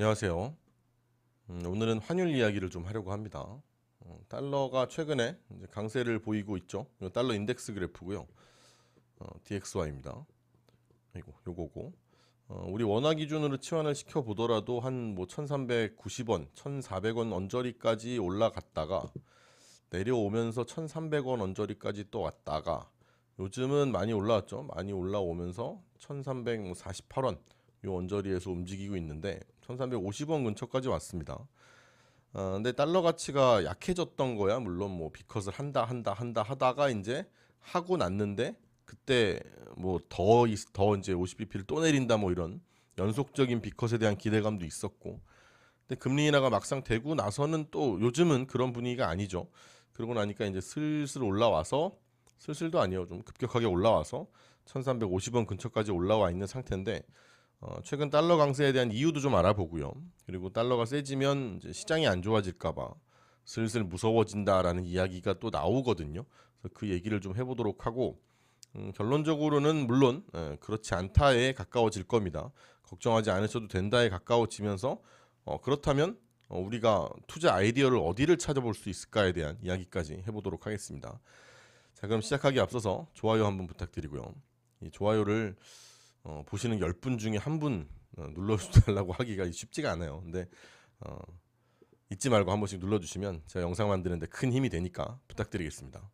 안녕하세요. 음, 오늘은 환율 이야기를 좀 하려고 합니다. 어, 달러가 최근에 강세를 보이고 있죠. 이 달러 인덱스 그래프고요. 어, DXY입니다. 이거 요거고. 어, 우리 원화 기준으로 치환을 시켜 보더라도 한 뭐 1,390원, 1,400원 언저리까지 올라갔다가 내려오면서 1,300원 언저리까지 또 왔다가 요즘은 많이 올라왔죠. 많이 올라오면서 1,348원 요 언저리에서 움직이고 있는데 1350원 근처까지 왔습니다. 어, 근데 달러 가치가 약해졌던 거야. 물론 뭐 비컷을 한다 한다 한다 하다가 이제 하고 났는데 그때 뭐더더 이제 50bp를 또 내린다 뭐 이런 연속적인 비컷에 대한 기대감도 있었고 근데 금리 인하가 막상 되고 나서는 또 요즘은 그런 분위기가 아니죠. 그러고 나니까 이제 슬슬 올라와서 슬슬도 아니에요. 좀 급격하게 올라와서 1350원 근처까지 올라와 있는 상태인데 어, 최근 달러 강세에 대한 이유도 좀 알아보고요. 그리고 달러가 세지면 시장이 안 좋아질까봐 슬슬 무서워진다라는 이야기가 또 나오거든요. 그래서 그 얘기를 좀 해보도록 하고 음, 결론적으로는 물론 예, 그렇지 않다에 가까워질 겁니다. 걱정하지 않으셔도 된다에 가까워지면서 어, 그렇다면 어, 우리가 투자 아이디어를 어디를 찾아볼 수 있을까에 대한 이야기까지 해보도록 하겠습니다. 자 그럼 시작하기 앞서서 좋아요 한번 부탁드리고요. 이 좋아요를 어, 보시는 10분 중에 한분 어, 눌러달라고 하기가 쉽지가 않아요. 근데 어, 잊지 말고 한 번씩 눌러주시면 제가 영상 만드는데 큰 힘이 되니까 부탁드리겠습니다.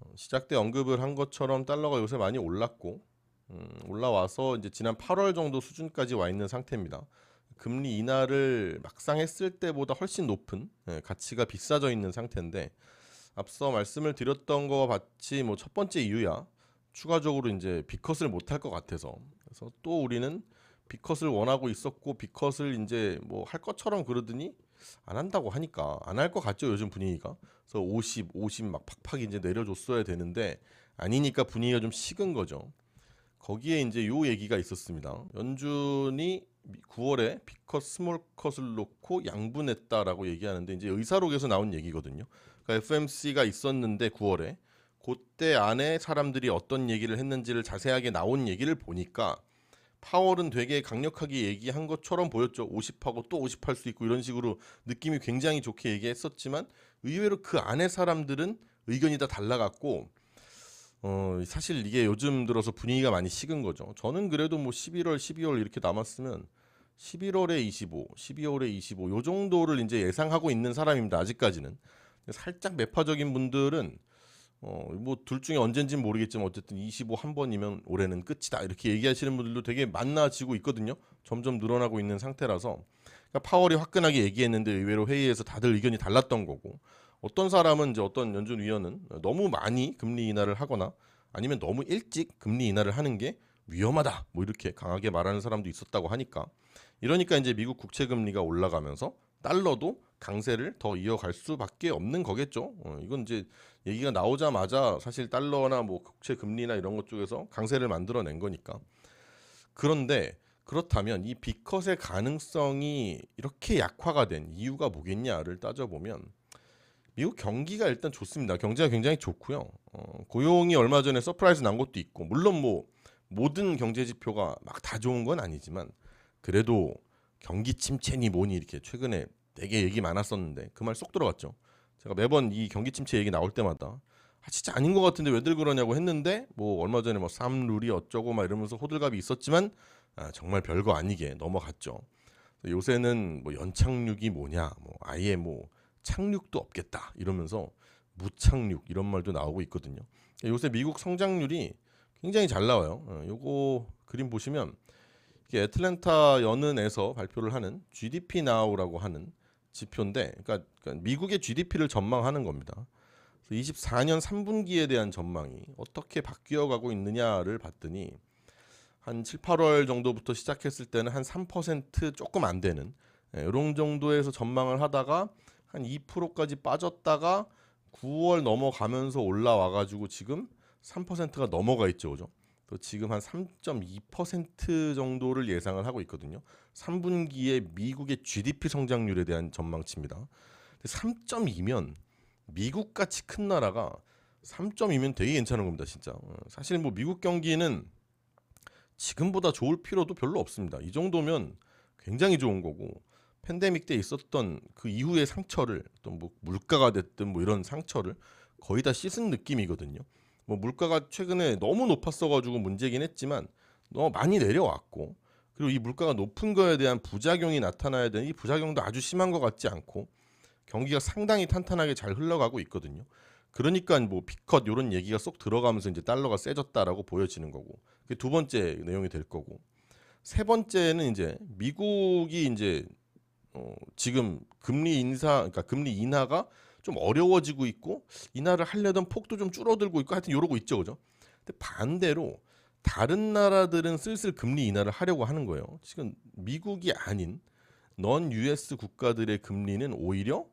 어, 시작 때 언급을 한 것처럼 달러가 요새 많이 올랐고 음, 올라와서 이제 지난 8월 정도 수준까지 와 있는 상태입니다. 금리 인하를 막상 했을 때보다 훨씬 높은 예, 가치가 비싸져 있는 상태인데 앞서 말씀을 드렸던 거와 같이 뭐 첫 번째 이유야 추가적으로 이제 비컷을 못할 것 같아서. 그래서 또 우리는 비컷을 원하고 있었고 비컷을 이제 뭐 할 것처럼 그러더니 안 한다고 하니까 안 할 것 같죠 요즘 분위기가. 그래서 50, 50 막 팍팍 이제 내려줬어야 되는데 아니니까 분위기가 좀 식은 거죠. 거기에 이제 요 얘기가 있었습니다. 연준이 9월에 비컷 스몰 컷을 놓고 양분했다라고 얘기하는데 이제 의사록에서 나온 얘기거든요 그러니까 FMC가 있었는데 9월에 그때 안에 사람들이 어떤 얘기를 했는지를 자세하게 나온 얘기를 보니까 파월은 되게 강력하게 얘기한 것처럼 보였죠. 50하고 또 50할 수 있고 이런 식으로 느낌이 굉장히 좋게 얘기했었지만 의외로 그 안에 사람들은 의견이 다 달라갔고 어 사실 이게 요즘 들어서 분위기가 많이 식은 거죠. 저는 그래도 뭐 11월, 12월 이렇게 남았으면 11월에 25, 12월에 25 요 정도를 이제 예상하고 있는 사람입니다. 아직까지는. 살짝 매파적인 분들은 어 뭐 둘 중에 언젠지는 모르겠지만 어쨌든 25 한 번이면 올해는 끝이다. 이렇게 얘기하시는 분들도 되게 많아지고 있거든요. 점점 늘어나고 있는 상태라서. 그러니까 파월이 화끈하게 얘기했는데 의외로 회의에서 다들 의견이 달랐던 거고. 어떤 사람은 이제 어떤 연준 위원은 너무 많이 금리 인하를 하거나 아니면 너무 일찍 금리 인하를 하는 게 위험하다. 뭐 이렇게 강하게 말하는 사람도 있었다고 하니까. 이러니까 이제 미국 국채 금리가 올라가면서 달러도 강세를 더 이어갈 수밖에 없는 거겠죠. 어, 이건 이제 얘기가 나오자마자 사실 달러나 뭐 국채 금리나 이런 것 쪽에서 강세를 만들어낸 거니까. 그런데 그렇다면 이 비컷의 가능성이 이렇게 약화가 된 이유가 뭐겠냐를 따져보면 미국 경기가 일단 좋습니다. 경제가 굉장히 좋고요. 어, 고용이 얼마 전에 서프라이즈 난 것도 있고 물론 뭐 모든 경제 지표가 막 다 좋은 건 아니지만 그래도 경기 침체니 뭐니 이렇게 최근에 되게 얘기 많았었는데 그 말 쏙 들어갔죠. 제가 매번 이 경기 침체 얘기 나올 때마다 아 진짜 아닌 것 같은데 왜들 그러냐고 했는데 뭐 얼마 전에 뭐 삼룰이 어쩌고 막 이러면서 호들갑이 있었지만 아, 정말 별거 아니게 넘어갔죠. 요새는 뭐 연착륙이 뭐냐, 뭐 아예 뭐 착륙도 없겠다 이러면서 무착륙 이런 말도 나오고 있거든요. 요새 미국 성장률이 굉장히 잘 나와요. 어, 요거 그림 보시면 애틀랜타 연은에서 발표를 하는 GDP Now라고 하는 지표인데, 그러니까, 그러니까 미국의 GDP를 전망하는 겁니다. 24년 3분기에 대한 전망이 어떻게 바뀌어가고 있느냐를 봤더니 한 7, 8월 정도부터 시작했을 때는 한 3% 조금 안 되는 이런 정도에서 전망을 하다가 한 2%까지 빠졌다가 9월 넘어가면서 올라와가지고 지금 3%가 넘어가 있죠, 그죠? 또 지금 한 3.2% 정도를 예상을 하고 있거든요. 3분기에 미국의 GDP 성장률에 대한 전망치입니다. 3.2면 미국 같이 큰 나라가 3.2면 되게 괜찮은 겁니다, 진짜. 어, 사실 뭐 미국 경기는 지금보다 좋을 필요도 별로 없습니다. 이 정도면 굉장히 좋은 거고 팬데믹 때 있었던 그 이후의 상처를 또 뭐 물가가 됐든 뭐 이런 상처를 거의 다 씻은 느낌이거든요. 뭐 물가가 최근에 너무 높았어가지고 문제긴 했지만 너무 많이 내려왔고 그리고 이 물가가 높은 거에 대한 부작용이 나타나야 되는 이 부작용도 아주 심한 것 같지 않고 경기가 상당히 탄탄하게 잘 흘러가고 있거든요. 그러니까 뭐 피컷 이런 얘기가 쏙 들어가면서 이제 달러가 세졌다라고 보여지는 거고 그게 두 번째 내용이 될 거고 세 번째는 이제 미국이 이제 어 지금 금리 인사 그러니까 금리 인하가 좀 어려워지고 있고 인하를 하려던 폭도 좀 줄어들고 있고 하여튼 이러고 있죠 그죠 근데 반대로 다른 나라들은 슬슬 금리 인하를 하려고 하는 거예요 지금 미국이 아닌 넌 US 국가들의 금리는 오히려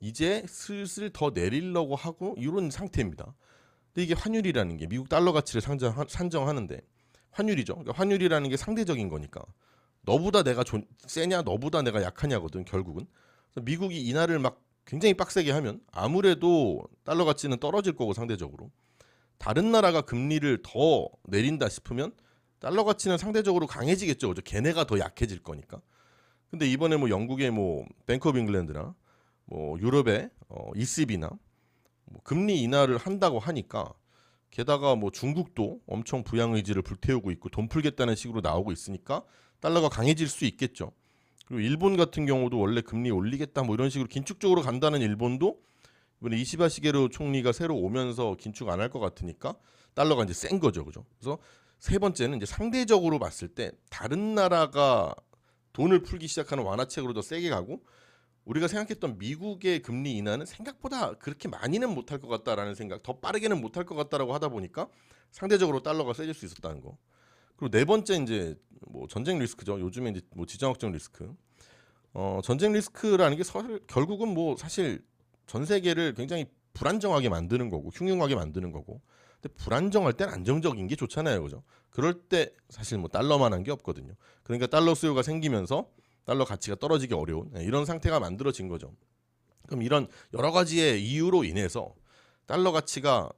이제 슬슬 더 내리려고 하고 이런 상태입니다. 근데 이게 환율이라는 게 미국 달러 가치를 상정, 산정하는데 환율이죠. 그러니까 환율이라는 게 상대적인 거니까 너보다 내가 존, 세냐 너보다 내가 약하냐거든 결국은 미국이 인하를 막 굉장히 빡세게 하면 아무래도 달러 가치는 떨어질 거고 상대적으로 다른 나라가 금리를 더 내린다 싶으면 달러 가치는 상대적으로 강해지겠죠. 그죠? 걔네가 더 약해질 거니까. 근데 이번에 뭐 영국의 뭐 뱅크 오브 잉글랜드나 뭐 유럽의 어, ECB나 뭐 금리 인하를 한다고 하니까 게다가 뭐 중국도 엄청 부양 의지를 불태우고 있고 돈 풀겠다는 식으로 나오고 있으니까 달러가 강해질 수 있겠죠. 그리고 일본 같은 경우도 원래 금리 올리겠다 뭐 이런 식으로 긴축적으로 간다는 일본도 이번에 이시바 시게로 총리가 새로 오면서 긴축 안 할 것 같으니까 달러가 이제 센 거죠, 그죠? 그래서 세 번째는 이제 상대적으로 봤을 때 다른 나라가 돈을 풀기 시작하는 완화책으로 더 세게 가고 우리가 생각했던 미국의 금리 인하는 생각보다 그렇게 많이는 못할 것 같다라는 생각, 더 빠르게는 못할 것 같다라고 하다 보니까 상대적으로 달러가 세질 수 있었다는 거. 그리고 네 번째 이제 뭐 전쟁 리스크죠. 요즘에 이제 뭐 지정 확정 리스크. 어 전쟁 리스크라는 게 사실 결국은 뭐 사실 전 세계를 굉장히 불안정하게 만드는 거고 흉흉하게 만드는 거고. 근데 불안정할 땐 안정적인 게 좋잖아요, 그죠? 그럴 때 사실 뭐 달러만한 게 없거든요. 그러니까 달러 수요가 생기면서 달러 가치가 떨어지기 어려운 네, 이런 상태가 만들어진 거죠. 그럼 이런 여러 가지의 이유로 인해서 달러 가치가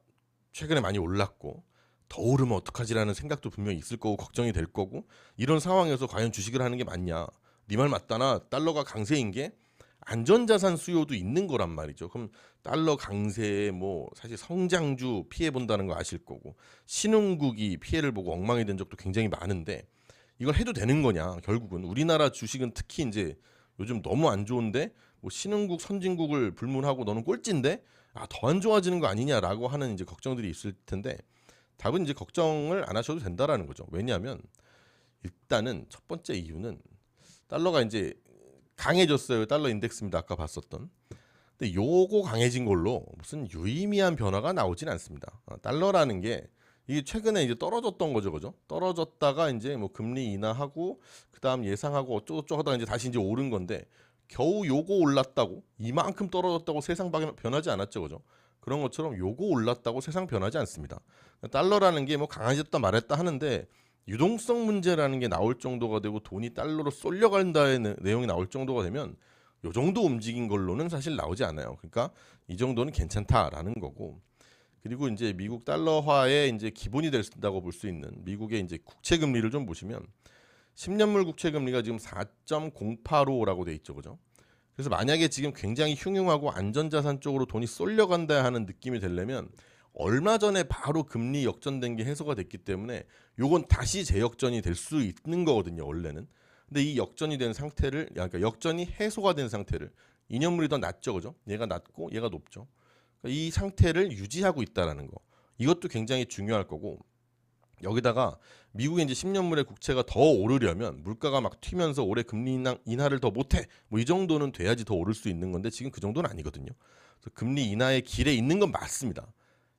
최근에 많이 올랐고 더 오르면 어떡하지라는 생각도 분명히 있을 거고 걱정이 될 거고 이런 상황에서 과연 주식을 하는 게 맞냐? 네 말 맞다나 달러가 강세인 게 안전자산 수요도 있는 거란 말이죠. 그럼 달러 강세에 뭐 사실 성장주 피해 본다는 거 아실 거고 신흥국이 피해를 보고 엉망이 된 적도 굉장히 많은데 이걸 해도 되는 거냐 결국은 우리나라 주식은 특히 이제 요즘 너무 안 좋은데 뭐 신흥국 선진국을 불문하고 너는 꼴찌인데 아 더 안 좋아지는 거 아니냐라고 하는 이제 걱정들이 있을 텐데 답은 이제 걱정을 안 하셔도 된다라는 거죠. 왜냐하면 일단은 첫 번째 이유는 달러가 이제 강해졌어요. 달러 인덱스입니다. 아까 봤었던. 근데 요거 강해진 걸로 무슨 유의미한 변화가 나오진 않습니다. 어, 달러라는 게 이게 최근에 이제 떨어졌던 거죠, 그죠? 떨어졌다가 이제 뭐 금리 인하하고 그다음 예상하고 어쩌고저쩌고 하다가 이제 다시 이제 오른 건데 겨우 요거 올랐다고 이만큼 떨어졌다고 세상 변하지 않았죠, 그죠? 그런 것처럼 요거 올랐다고 세상 변하지 않습니다. 달러라는 게 뭐 강해졌다 말했다 하는데 유동성 문제라는 게 나올 정도가 되고 돈이 달러로 쏠려간다의 내용이 나올 정도가 되면 요 정도 움직인 걸로는 사실 나오지 않아요. 그러니까 이 정도는 괜찮다라는 거고 그리고 이제 미국 달러화의 이제 기본이 된다고 볼 수 있는 미국의 이제 국채 금리를 좀 보시면 10년물 국채 금리가 지금 4.085라고 돼 있죠. 그죠? 그래서 만약에 지금 굉장히 흉흉하고 안전자산 쪽으로 돈이 쏠려간다 하는 느낌이 되려면 얼마 전에 바로 금리 역전된 게 해소가 됐기 때문에 요건 다시 재역전이 될 수 있는 거거든요, 원래는. 근데 이 역전이 된 상태를 그러니까 역전이 해소가 된 상태를 2년물이 더 낮죠, 그죠? 얘가 낮고 얘가 높죠. 이 상태를 유지하고 있다라는 거. 이것도 굉장히 중요할 거고 여기다가 미국의 이제 10년물의 국채가 더 오르려면 물가가 막 튀면서 올해 금리 인하, 인하 를 더 못해 뭐 이 정도는 돼야지 더 오를 수 있는 건데 지금 그 정도는 아니거든요. 그래서 금리 인하의 길에 있는 건 맞습니다.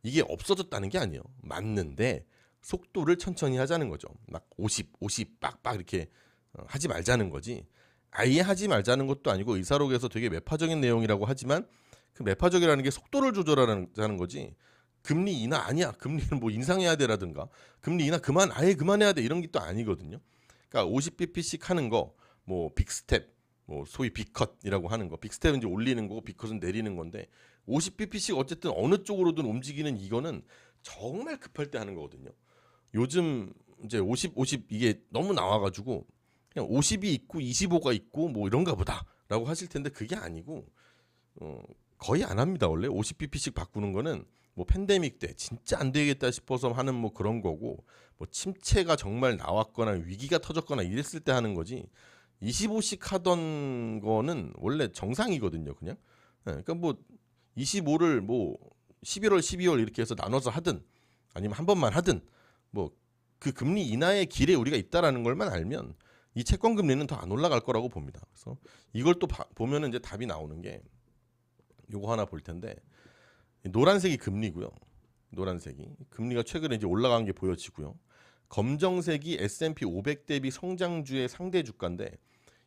이게 없어졌다는 게 아니에요. 맞는데 속도를 천천히 하자는 거죠. 막 50, 50 빡빡 이렇게 어, 하지 말자는 거지. 아예 하지 말자는 것도 아니고 의사록에서 되게 매파적인 내용이라고 하지만 그 매파적이라는 게 속도를 조절하는 거지. 금리 인하 아니야. 금리는 뭐 인상해야 되라든가. 금리 인하 그만 아예 그만해야 돼 이런 게 또 아니거든요. 그러니까 50bp씩 하는 거 뭐 빅스텝 뭐 소위 빅컷이라고 하는 거. 빅스텝은 이제 올리는 거고 빅컷은 내리는 건데 50bp씩 어쨌든 어느 쪽으로든 움직이는 이거는 정말 급할 때 하는 거거든요. 요즘 이제 50 50 이게 너무 나와 가지고 그냥 50이 있고 25가 있고 뭐 이런가 보다라고 하실 텐데 그게 아니고 어 거의 안 합니다. 원래 50bp씩 바꾸는 거는 뭐 팬데믹 때 진짜 안 되겠다 싶어서 하는 뭐 그런 거고 뭐 침체가 정말 나왔거나 위기가 터졌거나 이랬을 때 하는 거지 25씩 하던 거는 원래 정상이거든요. 그냥 예, 그러니까 뭐 25를 뭐 11월, 12월 이렇게 해서 나눠서 하든 아니면 한 번만 하든 뭐 그 금리 인하의 길에 우리가 있다라는 걸만 알면 이 채권 금리는 더 안 올라갈 거라고 봅니다. 그래서 이걸 또 봐- 보면은 이제 답이 나오는 게 요거 하나 볼 텐데 이 노란색이 금리고요. 노란색이 금리가 최근에 이제 올라간 게 보여지고요. 검정색이 S&P 500 대비 성장주의 상대 주가인데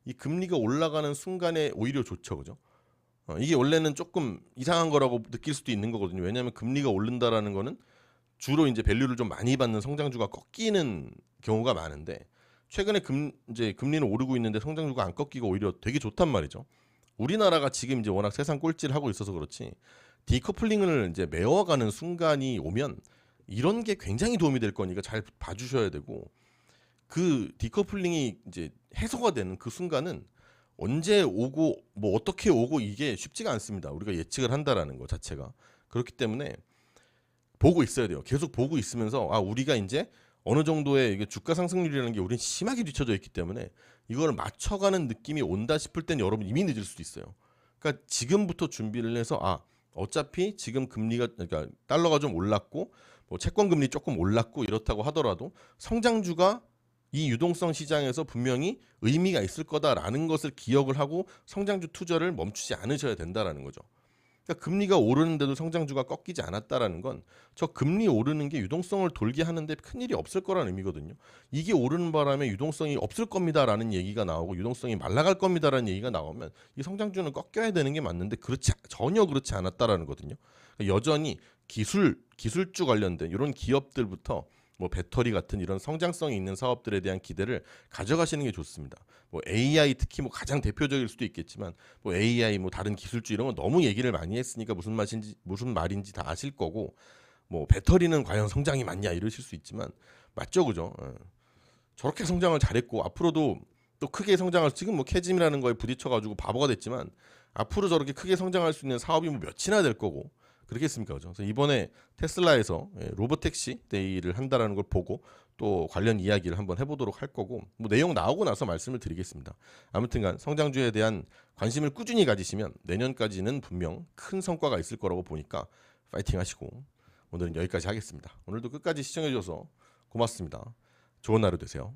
이 금리가 올라가는 순간에 오히려 좋죠, 그죠? 어, 이게 원래는 조금 이상한 거라고 느낄 수도 있는 거거든요. 왜냐하면 금리가 오른다라는 거는 주로 이제 밸류를 좀 많이 받는 성장주가 꺾이는 경우가 많은데 최근에 금 이제 금리는 오르고 있는데 성장주가 안 꺾이고 오히려 되게 좋단 말이죠. 우리나라가 지금 이제 워낙 세상 꼴찌를 하고 있어서 그렇지 디커플링을 이제 메워가는 순간이 오면 이런 게 굉장히 도움이 될 거니까 잘 봐주셔야 되고 그 디커플링이 이제 해소가 되는 그 순간은 언제 오고 뭐 어떻게 오고 이게 쉽지가 않습니다. 우리가 예측을 한다라는 것 자체가 그렇기 때문에 보고 있어야 돼요. 계속 보고 있으면서 아 우리가 이제 어느 정도의 이게 주가 상승률이라는 게 우린 심하게 뒤쳐져 있기 때문에 이걸 맞춰가는 느낌이 온다 싶을 땐 여러분 이미 늦을 수도 있어요. 그러니까 지금부터 준비를 해서 아 어차피 지금 금리가 그러니까 달러가 좀 올랐고 뭐 채권 금리 조금 올랐고 이렇다고 하더라도 성장주가 이 유동성 시장에서 분명히 의미가 있을 거다라는 것을 기억을 하고 성장주 투자를 멈추지 않으셔야 된다라는 거죠. 그러니까 금리가 오르는데도 성장주가 꺾이지 않았다라는 건 저 금리 오르는 게 유동성을 돌게 하는데 큰 일이 없을 거라는 의미거든요. 이게 오르는 바람에 유동성이 없을 겁니다라는 얘기가 나오고 유동성이 말라갈 겁니다라는 얘기가 나오면 이 성장주는 꺾여야 되는 게 맞는데 그렇지 전혀 그렇지 않았다라는 거거든요. 그러니까 여전히 기술 기술주 관련된 이런 기업들부터 뭐 배터리 같은 이런 성장성이 있는 사업들에 대한 기대를 가져가시는 게 좋습니다. 뭐 AI 특히 뭐 가장 대표적일 수도 있겠지만 뭐 AI 뭐 다른 기술주 이런 거 너무 얘기를 많이 했으니까 무슨 말인지 무슨 말인지 다 아실 거고 뭐 배터리는 과연 성장이 맞냐 이러실 수 있지만 맞죠 그죠? 예. 저렇게 성장을 잘했고 앞으로도 또 크게 성장할 지금 뭐 캐즘이라는 거에 부딪혀가지고 바보가 됐지만 앞으로 저렇게 크게 성장할 수 있는 사업이 뭐 몇이나 될 거고 그렇겠습니까 그죠? 그래서 이번에 테슬라에서 예, 로봇 택시 데이를 한다라는 걸 보고 또 관련 이야기를 한번 해보도록 할 거고 뭐 내용 나오고 나서 말씀을 드리겠습니다. 아무튼간 성장주에 대한 관심을 꾸준히 가지시면 내년까지는 분명 큰 성과가 있을 거라고 보니까 파이팅 하시고 오늘은 여기까지 하겠습니다. 오늘도 끝까지 시청해 주셔서 고맙습니다. 좋은 하루 되세요.